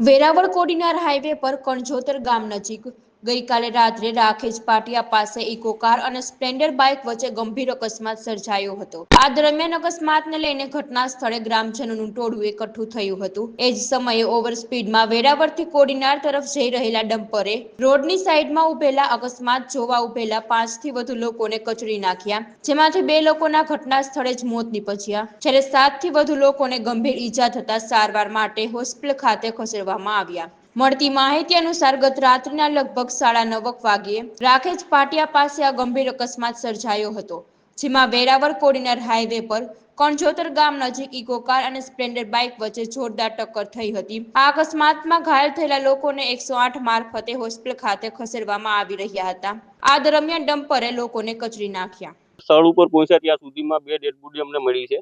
Veraval Kodinar highway પર કણજોતર ગામ નજીક ગઈકાલે રાત્રે રાખેજ પાટિયા પાસે ઇકો કાર અને સ્પ્લેન્ડર બાઇક વચ્ચે ગંભીર અકસ્માત સર્જાયો હતો. આ દરમિયાન અકસ્માતને લઈને ઘટના સ્થળે ગ્રામજનોનું ટોળું એકઠું થયું હતું. એ જ સમયે ઓવર સ્પીડમાં વેરાવળથી કોડીનાર તરફ જઈ રહેલા ડમ્પરે રોડની સાઈડમાં ઉભેલા અકસ્માત જોવા ઉભેલા પાંચથી વધુ લોકોને કચડી નાખ્યા, જેમાંથી બે લોકોના ઘટના સ્થળે જ મોત નીપજ્યા. જ્યારે સાતથી વધુ લોકોને ગંભીર ઈજા થતા સારવાર માટે હોસ્પિટલ ખાતે ખસેડવામાં આવ્યા. મળતી માહિતી અનુસાર ગત રાત્રિના લગભગ સાડા નવક વાગ્યે રાખેજ પાટિયા પાસે આ ગંભીર અકસ્માત સર્જાયો હતો, જેમાં વેરાવર કોડીનાર હાઈવે પર કણજોતર ગામ નજીક ઇકો કાર અને સ્પ્લેન્ડર બાઇક વચ્ચે જોરદાર ટક્કર થઈ હતી. આ અકસ્માતમાં ઘાયલ થયેલા લોકોને એકસો આઠ મારફતે હોસ્પિટલ ખાતે ખસેડવામાં આવી રહ્યા હતા. આ દરમિયાન ડમ્પરે લોકોને કચરી નાખ્યા. સ્થળ ઉપર પહોંચ્યા ત્યાં સુધીમાં બે ડેડ અમને મળી છે.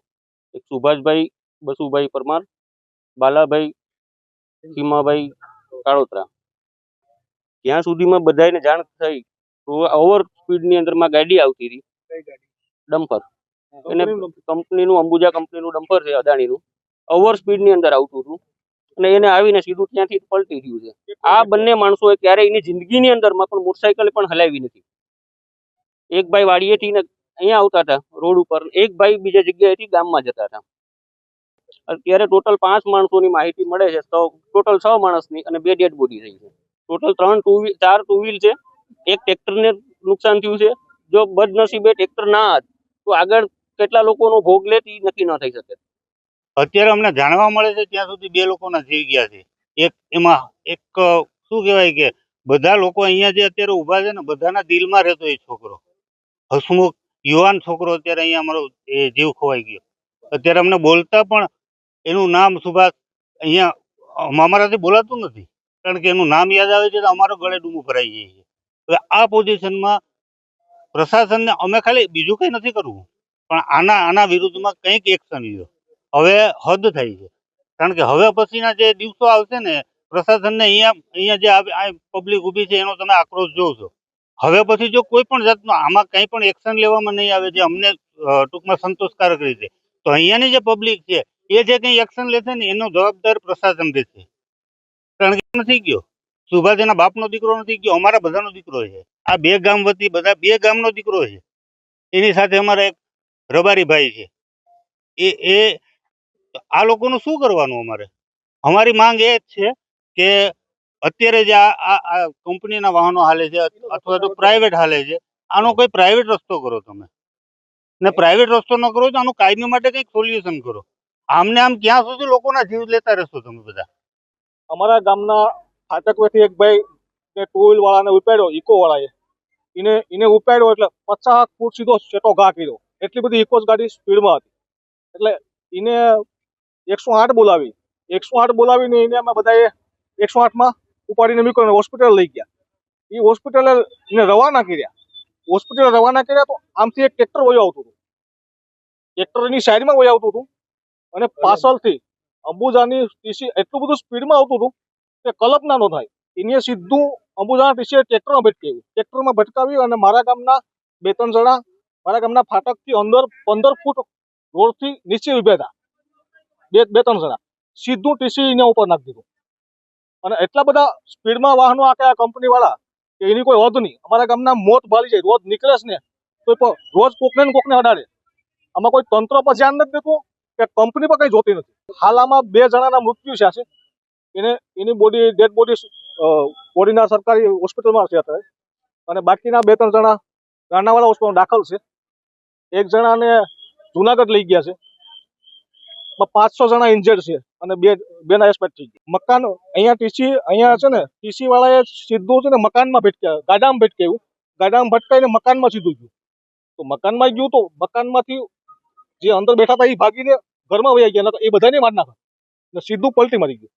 એક સુભાષભાઈ, બસુભાઈ પરમાર, બાલાભાઈ, સીમાભાઈ કાળોતરા. ત્યાં સુધીમાં બધાને જાણ થઈ ઓવર સ્પીડની અંદરમાં ગાડી આવતી હતી ડમ્પર એને કંપનીનું અંબુજા કંપનીનું ડમ્પર છે અદાણીનું. ઓવર સ્પીડની અંદર આવતું હતું. અને એને આવીને સીધું ત્યાંથી પલટી ગયું છે. આ બંને માણસોએ ક્યારેય એની જિંદગીની અંદરમાં પણ મોટરસાયકલ પણ હલાવી નથી. એક ભાઈ વાડીએથી ને અહીંયા આવતા હતા રોડ ઉપર. એક ભાઈ બીજા જગ્યાએથી ગામમાં જતા હતા. અત્યારે ટોટલ પાંચ માણસોની માહિતી મળે છે. તો ટોટલ છ માણસની અને બે ડેડ બોડી થઈ છે. ટોટલ ત્રણ ટુ વ્હીલ ચાર ટુ વ્હીલ છે. એક ટ્રેક્ટરને નુકસાન થયું છે. જો બદનસીબે ટ્રેક્ટર ના હોત તો આગળ કેટલા લોકોનો ભોગ લે તે નક્કી ન થઈ શકે. અત્યારે અમને જાણવા મળે છે ત્યાં સુધી બે લોકોના જીવ ગયા છે. એક એમાં, એક શું કહેવાય કે બધા લોકો અહીંયા જે અત્યારે ઊભા છે ને, બધાના દિલમાં રહેતો એ છોકરો. હસમુખ, યુવાન છોકરો અત્યારે અહીંયા અમારો એ જીવ ખોવાઈ ગયો. અત્યારે અમને બોલતા પણ એનું નામ સુભાષ અહીંયા અમ- અમારાથી બોલાતું નથી. કારણ કે એનું નામ યાદ આવે છે તો અમારો ગળે ડૂમું ભરાઈ જાય છે. હવે આ પોઝિશનમાં પ્રશાસનને અમે ખાલી બીજું કંઈ નથી કરવું. પણ આના આના વિરુદ્ધમાં કંઈક એક્શન લ્યો હવે હદ થઈ છે. કારણ કે હવે પછીના જે દિવસો આવશે ને, પ્રશાસનને અહીંયા અહીંયા જે આ પબ્લિક ઊભી છે એનો તમે આક્રોશ જોશો. હવે પછી જો કોઈ પણ જાતનું, આમાં કંઈ પણ એક્શન લેવામાં નહીં આવે જે અમને ટૂંકમાં સંતોષકારક રીતે, તો અહીંયાની જે પબ્લિક છે એ જે કંઈ એક્શન લેશે ને, એનો જવાબદાર પ્રશાસન રહેશે. કારણ કે નથી ગયો. સુભાષ એના બાપનો દીકરો નથી ગયો, અમારા બધાનો દીકરો છે. આ બે ગામ વતી બધા બે ગામનો દીકરો છે. એની સાથે અમારા એક રબારીભાઈ છે. એ એ, આ લોકોનું શું કરવાનું અમારે? અમારી માંગ એ જ છે કે અત્યારે જે આ કંપનીના વાહનો હાલે છે અથવા તો પ્રાઇવેટ હાલે છે, આનો કોઈ પ્રાઇવેટ રસ્તો કરો તમે. ને પ્રાઇવેટ રસ્તો ન કરો તો આનું કાયમી માટે કંઈક સોલ્યુશન કરો. આમને આમ ક્યાં સુધી લોકોના જીવ લેતા રહેશો તમે બધા? અમારા ગામના ફાટકમાંથી એક ભાઈ ટુ વ્હીલ વાળાને ઉપાડ્યો ઇકો વાળાએ. એને એને ઉપાડ્યો એટલે પચાસ ફૂટ સીધો છેટો ઘા કર્યો. એટલી બધી ઇકો ગાડી સ્પીડમાં હતી. એટલે એને એકસો આઠ બોલાવી. એકસો આઠ બોલાવીને એને અમે બધાએ એકસો આઠમાં ઉપાડીને મૂક્યો હોસ્પિટલ લઈ ગયા. એ હોસ્પિટલે એને રવાના કર્યા. હોસ્પિટલ રવાના કર્યા તો આમથી એક ટ્રેક્ટર વયો આવતું હતું. ટ્રેક્ટરની સાઈડમાં વહી આવતું હતું. અને પાછળથી અંબુજાની ટીસી એટલું બધું સ્પીડમાં આવતું હતું કે કલ્પના ન થાય. એને સીધું અંબુજાના ટીસીએ ટ્રેક્ટરમાં ભટકાવ્યું. ટ્રેક્ટરમાં ભટકાવ્યું અને મારા ગામના બે ત્રણ જણા મારા ગામના ફાટકથી અંદર પંદર ફૂટ રોડથી નીચે ઉભ્યા હતા. બે બે ત્રણ જણા. સીધું ટીસી એના ઉપર નાખી દીધું. અને એટલા બધા સ્પીડમાં વાહનો આખ્યા આ કંપની કે એની કોઈ હદ નહીં. અમારા ગામના મોત ભાળી જાય. રોજ નીકળે છે ને. તો રોજ કોકને કોકને અડાડે. આમાં કોઈ તંત્ર પર ધ્યાન નથી દેતું. કે કંપની પણ કઈ જોતી નથી. હાલ આમાં બે જણાના મૃત્યુ છે. એને, એની બોડી ડેડ બોડી બોડીના સરકારી હોસ્પિટલમાં છે અત્યારે. અને બાકીના બે, ત્રણ જણા ગાંડાવાળા હોસ્પિટલમાં દાખલ છે. એક જણાને જુનાગઢ લઈ ગયા છે. પાંચસો જણા ઇન્જર્ડ છે અને બે, બેના એક્સપેક્ટ થઈ ગયા. મકાન અહીંયા ટીસી અહીંયા છે ને ટીસી વાળાએ સીધું છે ને મકાનમાં ભટક્યા, ગાડામાં ભટકાયું ગાડામાં ભટકાઈને મકાનમાં સીધું ગયું. તો મકાનમાં ગયું તો મકાનમાંથી જે અંદર બેઠા હતા એ ભાગીને ઘરમાં વહી ગયા એ બધાને મારી નાખે. સીધું પલટી મારી ગયું.